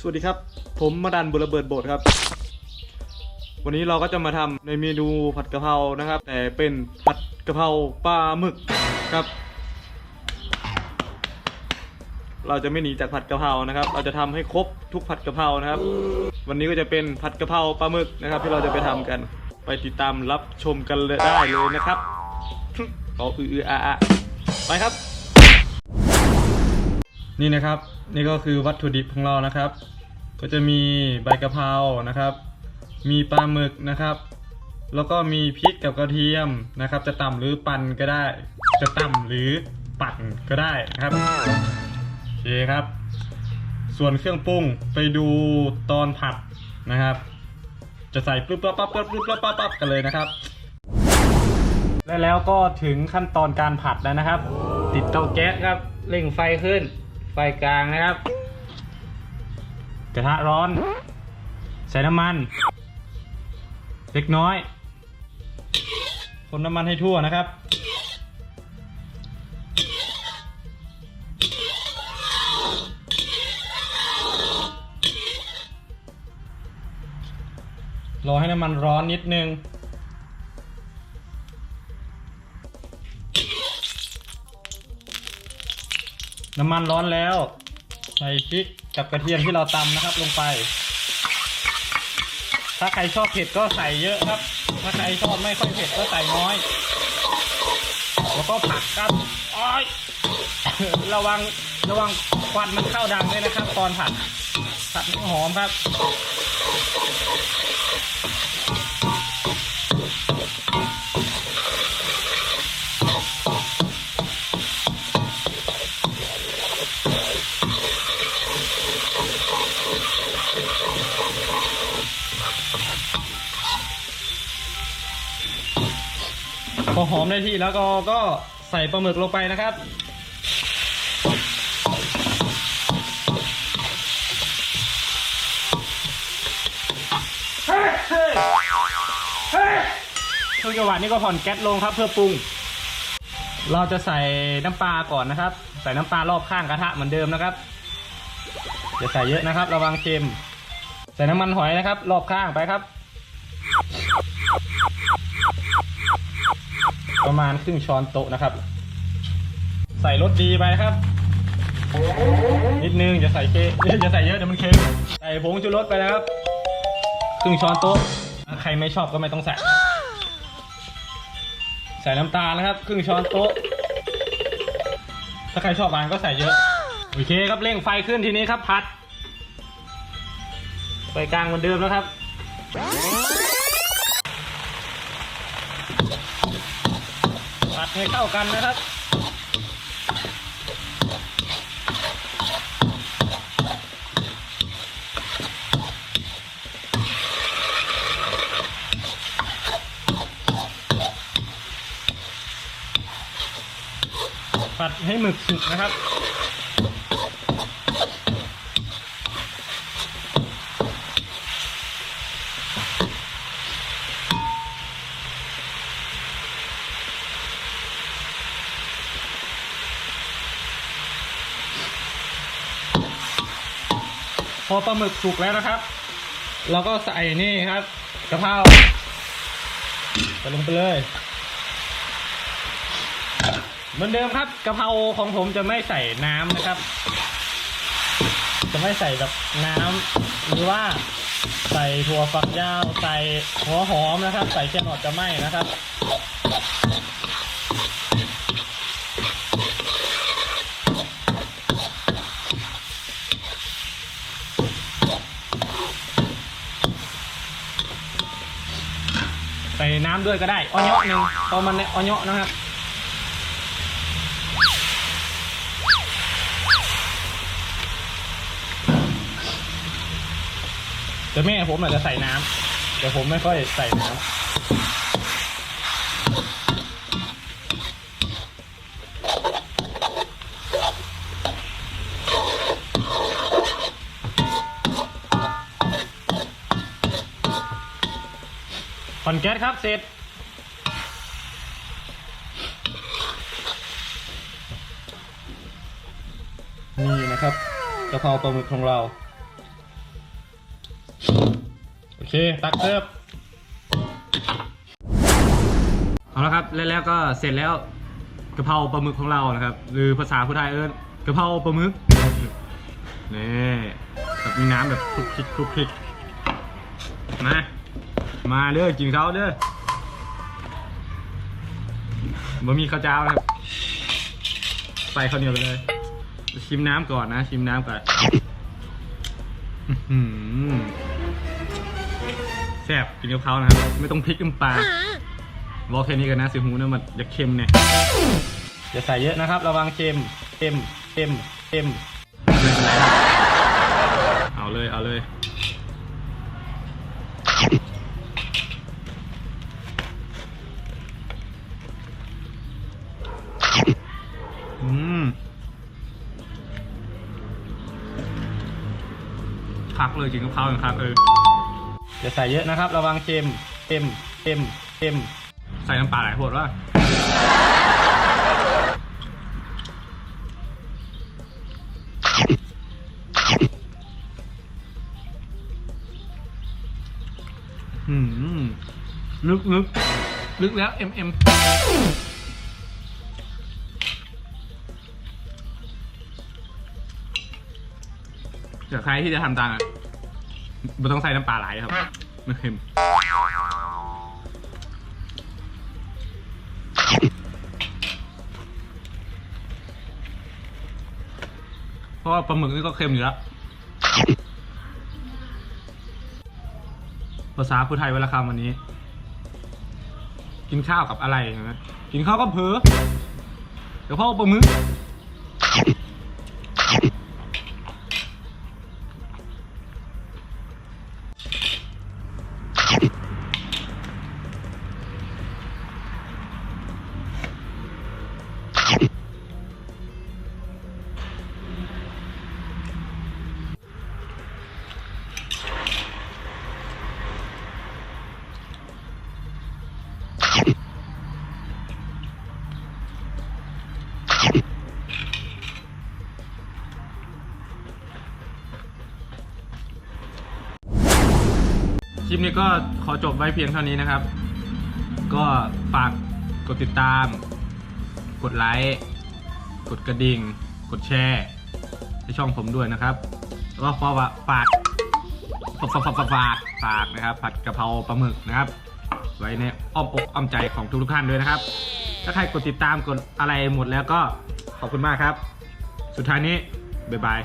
สวัสดีครับ ผมมาดันบุระเบิดโบดครับ วันนี้เราก็จะมาทำในเมนูผัดกะเพรานะครับ แต่เป็นผัดกะเพราปลาหมึกครับ เราจะไม่หนีจากผัดกะเพรานะครับ เราจะทำให้ครบทุกผัดกะเพรานะครับ วันนี้ก็จะเป็นผัดกะเพราปลาหมึกนะครับ ที่เราจะไปทำกัน ไปติดตามรับชมกันเลยได้เลยนะครับขออืออะไปครับ นี่นะครับ นี่ก็คือวัตถุดิบของเรานะครับ ก็จะมีใบกะเพรานะครับ มีปลาหมึกนะครับ แล้วก็มีพริกกับกระเทียมนะครับ จะต่ำหรือปั่นก็ได้ จะต่ำหรือปั่นก็ได้นะครับโอเคครับ ส่วนเครื่องปรุงไปดูตอนผัดนะครับ จะใส่ปุ๊บปั๊บปั๊บปั๊บปุ๊บปั๊บปั๊บปั๊บกันเลยนะครับและแล้วก็ถึงขั้นตอนการผัดแล้วนะครับ ติดเตาแก๊สครับเร่งไฟขึ้น ฟกลางนะครับ กระทะร้อน ใส่น้ำมัน เล็กน้อย คนน้ำมันให้ทั่วนะครับ รอให้น้ำมันร้อนนิดนึง น้ำมันร้อนแล้ว ใส่พริกกับกระเทียมที่เราตำนะครับลงไป ถ้าใครชอบเผ็ดก็ใส่เยอะครับ ถ้าใครชอบไม่ค่อยเผ็ดก็ใส่น้อย แล้วก็ผัดครับอ้อยระวังระวังควันมันเข้าดังด้วยนะครับ ตอนผัดผัดหอมครับ พอหอมได้ที่แล้วก็ก็ใส่ปลาหมึกลงไปนะครับเครื่องจังหวะนี้ก็ผ่อนแก๊สลงครับเพื่อปรุง เราจะใส่น้ำปลาก่อนนะครับ ใส่น้ำปลารอบข้างกระทะเหมือนเดิมนะครับอย่าใส่เยอะนะครับ ระวังเค็ม ใส่น้ำมันหอยนะครับ รอบข้างไปครับ ประมาณครึ่งช้อนโต๊ะนะครับ ใส่รสดีไปครับ นิดนึงจะใส่เค็มจะใส่เยอะเดี๋ยวมันเค็มใส่ผงชูรสไปนะครับ ครึ่งช้อนโต๊ะ ใครไม่ชอบก็ไม่ต้องใส่ ใส่น้ำตาลนะครับ ครึ่งช้อนโต๊ะ ถ้าใครชอบหวานก็ใส่เยอะ โอเคครับเร่งไฟขึ้นทีนี้ครับพัดไฟกลางเหมือนเดิมนะครับ ผัด ให้เข้ากันนะครับผัดให้หมึกสุกนะครับ พอปลาหมึกสุกแล้วนะครับ เราก็ใส่นี่ครับกะเพราใส่ลงไปเลยเหมือนเดิมครับกะเพราของผมจะไม่ใส่น้ำนะครับ จะไม่ใส่แบบน้ำหรือว่าใส่ถั่วฝักยาว ใส่หัวหอมนะครับ ใส่แครอทจะไม่นะครับ น้ำด้วยก็ได้ออยเนาะหนึ่งเอมันในออยเนาะนะครับแต่แม่ผมอาจจะใส่น้ำแต่ผมไม่ค่อยใส่น้ำ ผ่อนแก๊สครับเสร็จ นี่นะครับกะเพราปลาหมึกของเรา โอเค ตักเสิร์ฟเอาละครับแล้วแล้วก็เสร็จแล้วกะเพราปลาหมึกของเรานะครับ หรือภาษาผู้ไทยเอิ้นกะเพราปลาหมึกนี่แบบมีน้ำแบบคลุกคลิกคลุกคลิกมา มาเด้อกินข้าวเด้อบ่มีข้าวเจ้านะครับ ใส่ข้าวเหนียวไปเลย ชิมน้ำก่อนนะ ชิมน้ำก่อนอื้อหือแซ่บกินกับเขานะครับ ไม่ต้องพริกน้ำปลาบอกแค่นี้กันนะสิหูเนี่ยมันจะเค็มเนี่ยอย่าใส่เยอะนะครับ ระวังเค็มเค็มเค็มเค็มไม่เป็นไรครับเอาเลยเอาเลย อืมคักเลยกินกับข้าวกันครับเอออย่าใส่เยอะนะครับ ระวังเค็มเค็มเค็มเค็มใส่น้ำปลาหลายขวดว่าอืมลึกลึกลึกแล้วเอ็มเอ็ม เดี๋ยวใครที่จะทำตามอะไม่ต้องใส่น้ำปลาไหลครับไม่เค็มเพราะว่าปลาหมึกนี่ก็เค็มอยู่แล้วภาษาพูไทยเวลาคำวันนี้ กินข้าวกับอะไรนะกินข้าวก็เผลอเดี๋ยวพ่อปลาหมึก คลิปนี้ก็ขอจบไว้เพียงเท่านี้นะครับ ก็ฝากกดติดตาม กดไลค์กดกระดิ่ง กดแชร์ให้ช่องผมด้วยนะครับแล้วก็ขอฝากฝากฝากฝากฝากฝากฝากนะครับ ผัดกะเพราปลาหมึกนะครับ ไว้ในอ้อมอกอ้อมใจของทุกๆท่านด้วยนะครับ ถ้าใครกดติดตามกดอะไรหมดแล้วก็ขอบคุณมากครับ สุดท้ายนี้บ๊ายบาย